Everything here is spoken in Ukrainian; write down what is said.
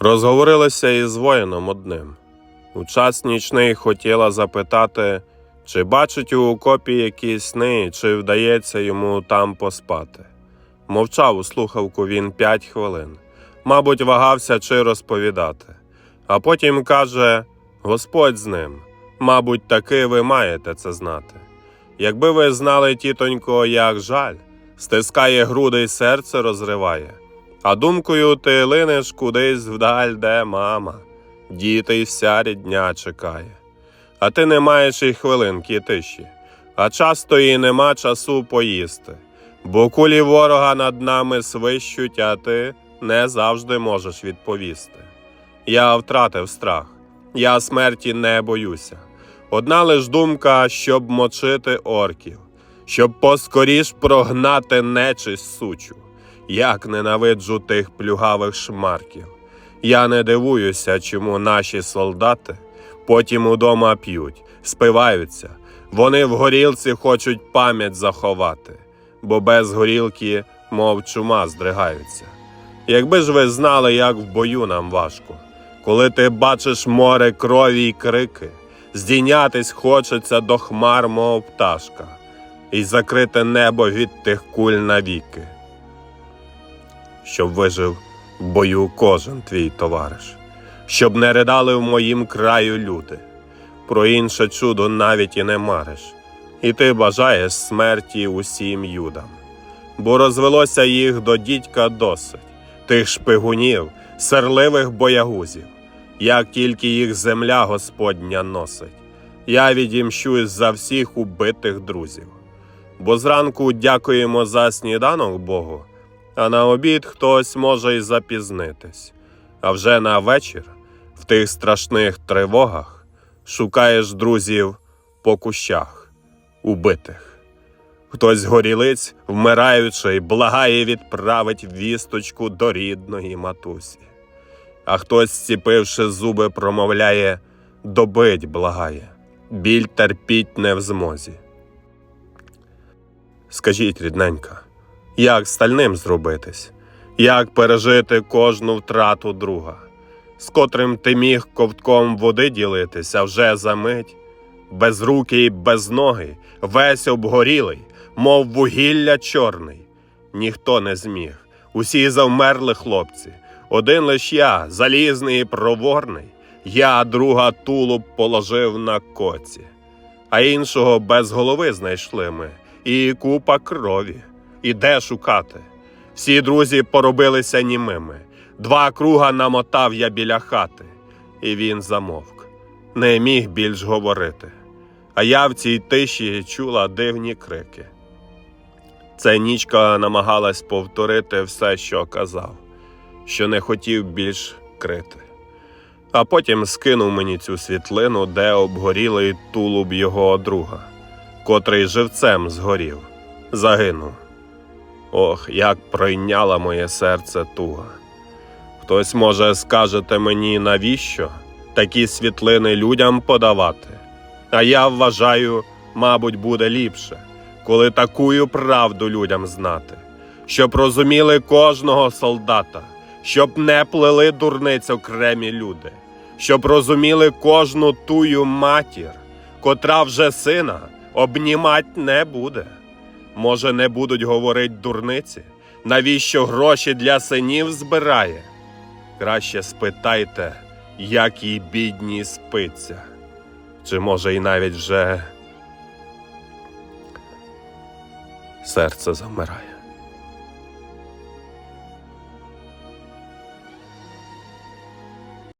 Розговорилися із воїном одним. У час нічний хотіла запитати, чи бачить у окопі якісь сни, чи вдається йому там поспати. Мовчав у слухавку він п'ять хвилин. Мабуть, вагався чи розповідати. А потім каже: Господь з ним. Мабуть, таки ви маєте це знати. Якби ви знали, тітонько, як жаль, стискає груди й серце розриває, а думкою ти линеш кудись вдаль, де мама, діти й вся рідня чекає. А ти не маєш і хвилинки тиші, а часто і нема часу поїсти, бо кулі ворога над нами свищуть, а ти не завжди можеш відповісти. Я втратив страх, я смерті не боюся. Одна лиш думка, щоб мочити орків, щоб поскоріш прогнати нечисть сучу, як ненавиджу тих плюгавих шмарків. Я не дивуюся, чому наші солдати потім удома п'ють, спиваються. Вони в горілці хочуть пам'ять заховати, бо без горілки, мов чума, здригаються. Якби ж ви знали, як в бою нам важко, коли ти бачиш море крові й крики, здійнятись хочеться до хмар, мов пташка, і закрите небо від тих куль навіки. Щоб вижив в бою кожен твій товариш, щоб не ридали в моїм краю люди, про інше чудо навіть і не мариш, і ти бажаєш смерті усім юдам, бо розвелося їх до дідька досить, тих шпигунів, серливих боягузів, як тільки їх земля Господня носить. Я відімщусь за всіх убитих друзів. Бо зранку дякуємо за сніданок Богу, а на обід хтось може й запізнитись. А вже на вечір, в тих страшних тривогах, шукаєш друзів по кущах, убитих. Хтось горілиць, вмираючи, благає відправить вісточку до рідної матусі, а хтось, зціпивши зуби, промовляє добить благає, біль терпіть не в змозі. Скажіть, рідненька, як стальним зробитись, як пережити кожну втрату друга, з котрим ти міг ковтком води ділитися вже за мить, без руки й без ноги, весь обгорілий, мов вугілля чорний, ніхто не зміг, усі завмерли хлопці, один лиш я, залізний і проворний, я друга тулуб положив на коці, а іншого без голови знайшли ми. І купа крові. І де шукати? Всі друзі поробилися німими. Два круга намотав я біля хати, і він замовк, не міг більш говорити. А я в цій тиші чула дивні крики. Це нічка намагалась повторити все, що казав, що не хотів більш крити. А потім скинув мені цю світлину, де обгорілий тулуб його друга котрий живцем згорів, загинув. Ох, як пройняла моє серце туга. Хтось, може, скажете мені, навіщо такі світлини людям подавати? А я вважаю, мабуть, буде ліпше, коли такую правду людям знати, щоб розуміли кожного солдата, щоб не плели дурниць окремі люди, щоб розуміли кожну тую матір, котра вже сина обнімать не буде. Може, не будуть говорить дурниці, навіщо гроші для синів збирає? Краще спитайте, як їй бідній спиться, чи може й навіть вже серце замирає.